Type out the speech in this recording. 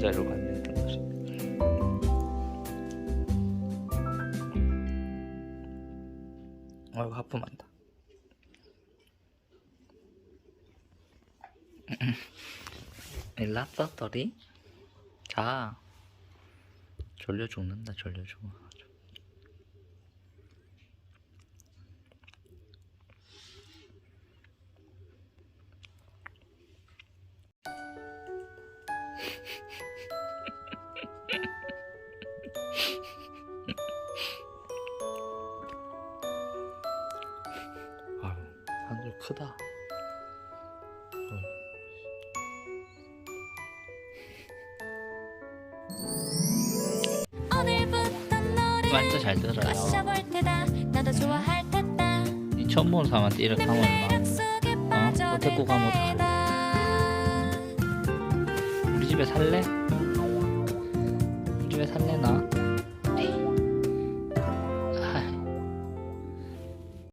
들고 안 된단 말이야. 아이고 하품한다. 일났어 떨이? 자 졸려 죽는다 졸려 죽어 아유 한줄 크다. 완전 잘 들어요. 이 보는 사람한테 이렇게 내 하면 속에 어? 데리고 가면? 빠져들다 집에 살래? 우리 집에 살래 나?